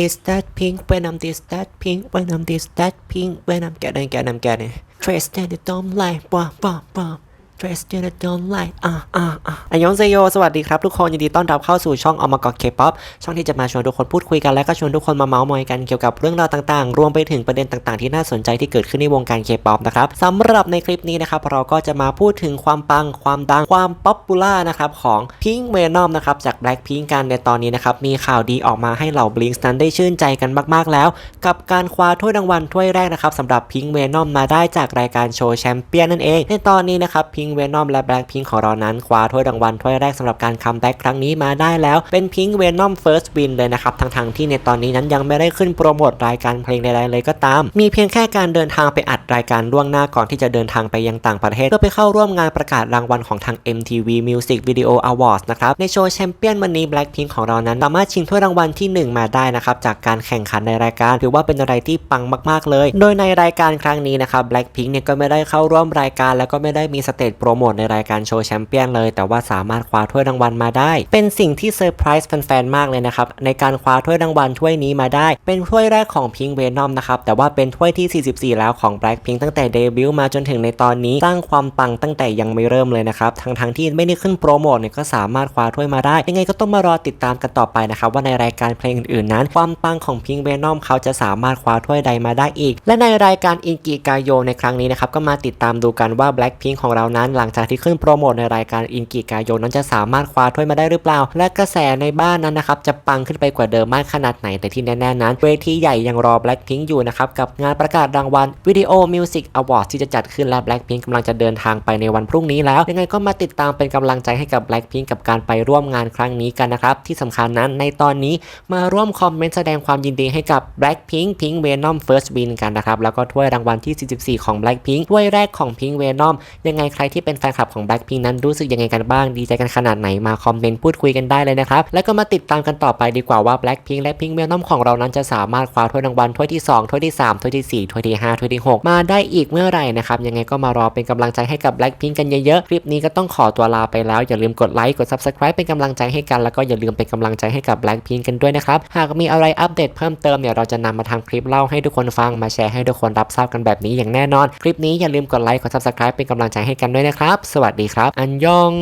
this that pink when I'm this that pink when I'm this that pink when I'm getting getting getting. That it don't like blah blah blah Trace that it don't like อะอะอะอายองเซโยสวัสดีครับทุกคนยินดีต้อนรับเข้าสู่ช่องอมกอเคป๊อปช่องที่จะมาชวนทุกคนพูดคุยกันและก็ชวนทุกคนมาเมาส์มอยกันเกี่ยวกับเรื่องราวต่างๆ รวมไปถึงประเด็นต่างๆ ที่น่าสนใจที่เกิดขึ้นในวงการเคป๊อปนะครับสำหรับในคลิปนี้นะครับเราก็จะมาพูดถึงความปังความดังความป๊อปปูล่านะครับของพิงเวนอมนะครับจาก Blackpink กันในตอนนี้นะครับมีข่าวดีออกมาให้เหล่าบลิงส์นั้นได้ชื่นใจกันมากๆแล้ว กับการคว้าถ้วยรางวัลถ้วยแรกนะครับสำหรับพิงเวนอมมาได้จากรายการโชว์แชมเปี้ยนนั่นเอง ในตอนนี้นะครับพิงเวนอมและ Blackpink ของเรานั้นคว้าถ้วยรางวัลถ้วยแรกสำหรับการคัมแบ็กครั้งนี้มาได้แล้ว เป็นพิงเวนอม First Win เลยนะครับทั้งๆที่ในตอนนี้นั้นยังไม่ได้ขึ้นโปรโมทรายการเพลงใดๆเลยก็ตาม มีเพียงแค่การเดินทางไปอัดรายการล่วงหน้าก่อนที่จะเดินทางไปยังต่างประเทศ เพื่อไปเข้าร่วมงานประกาศรางวัลของทาง MTV Music Video Awards นะครับในโชว์แชมเปี้ยนวันนี้ Blackpink ของเรานั้นสามารถชิงถ้วยรางวัลที่ 1 มาได้นะครับจากการแข่งขันในรายการถือว่าเป็นอะไรที่ปังมากๆเลย โดยในรายการครั้งนี้นะครับ Blackpink เนี่ยก็ไม่ได้เข้าร่วมรายการ แล้วก็ไม่ได้มีสเตจโปรโมทในรายการโชว์แชมเปี้ยนเลย แต่ว่าสามารถคว้าถ้วยรางวัลมาได้ เป็นสิ่งที่เซอร์ไพรส์แฟนๆมากเลยนะครับ ในการคว้าถ้วยรางวัลถ้วยนี้มาได้ เป็นถ้วยแรกของ Pink Venom นะครับ แต่ว่าเป็นถ้วยที่ 44 แล้วของ Blackpink ตั้งแต่เดบิวต์มาจนถึงในตอนนี้สร้างความปังตั้งแต่ยังไม่เริ่มเลยนะครับทั้งๆที่ไม่ได้ขึ้นโปรโมทเนี่ยก็สามารถคว้าถ้วยมาได้ ยังไงก็ต้องมารอติดตามกันต่อไปนะครับว่าในรายการเพลงอื่นๆนั้น ความปังของ Pink Venom เขาจะสามารถคว้าถ้วยใดมาได้อีก และในรายการอินกิกาโยในครั้งนี้นะครับก็มาติดตามดูกันว่า Blackpink ของเรานั้นหลังจากที่ขึ้นโปรโมทในรายการอินกิกาโยนั้นจะสามารถคว้าถ้วยมาได้หรือเปล่า และกระแสในบ้านนั้นนะครับจะปังขึ้นไปกว่าเดิมมากขนาดไหนแต่ที่แน่ๆนั้น เวทีใหญ่ยังรอ Blackpink อยู่นะครับกับงานประกาศรางวัล Video Music Awards ที่จะจัดขึ้นและ Blackpink กำลังจะเดินทางไปในวันพรุ่งนี้แล้ว ยังไงก็มาติดตามเป็นกำลังใจให้กับ Blackpink กับการไปร่วมงานครั้งนี้กันนะครับที่สำคัญนั้นในตอนนี้มาร่วมคอมเมนต์แสดงความยินดีให้กับ Blackpink Pink Venom First Win กันนะครับแล้วก็ถ้วยรางวัลที่ 44 ของ Blackpink ถ้วยแรกของ Pink Venom ยังไงใครที่เป็นแฟนคลับของ Blackpink นั้นรู้สึกยังไงกันบ้าง ดีใจกันขนาดไหนมาคอมเมนต์พูดคุยกันได้เลยนะครับ แล้วก็มาติดตามกันต่อไปดีกว่าว่า Blackpink และ Pink Venom ของเรานั้นจะสามารถคว้าถ้วยรางวัลถ้วยที่2ถ้วยที่3ถ้วยที่4ถ้วยที่5ถ้วยที่6มาได้อีกเมื่อไหร่นะครับยังไงก็มารอเป็นกำลังใจให้กับ Blackpink กันเยอะๆคลิปนี้ก็ต้องขอตัวลาไปแล้วอย่าลืมกดไลค์กด Subscribe เป็นกำลังใจให้กันแล้วก็อย่าลืมเป็นกำลังใจให้กับ Blackpink กันด้วยนะครับหากมีอะไรอัปเดตเพิ่มเติมเนี่ยเราจะนำมาทำคลิปเล่าให้ทุกคนฟังมาแชร์ให้ทุกคนรับทราบกันแบบนี้อย่างแน่นอน คลิปนี้อย่าลืมกดไลค์กด Subscribe เป็นกำลังใจให้กันด้วยด้วยนะครับ สวัสดีครับ อันยอง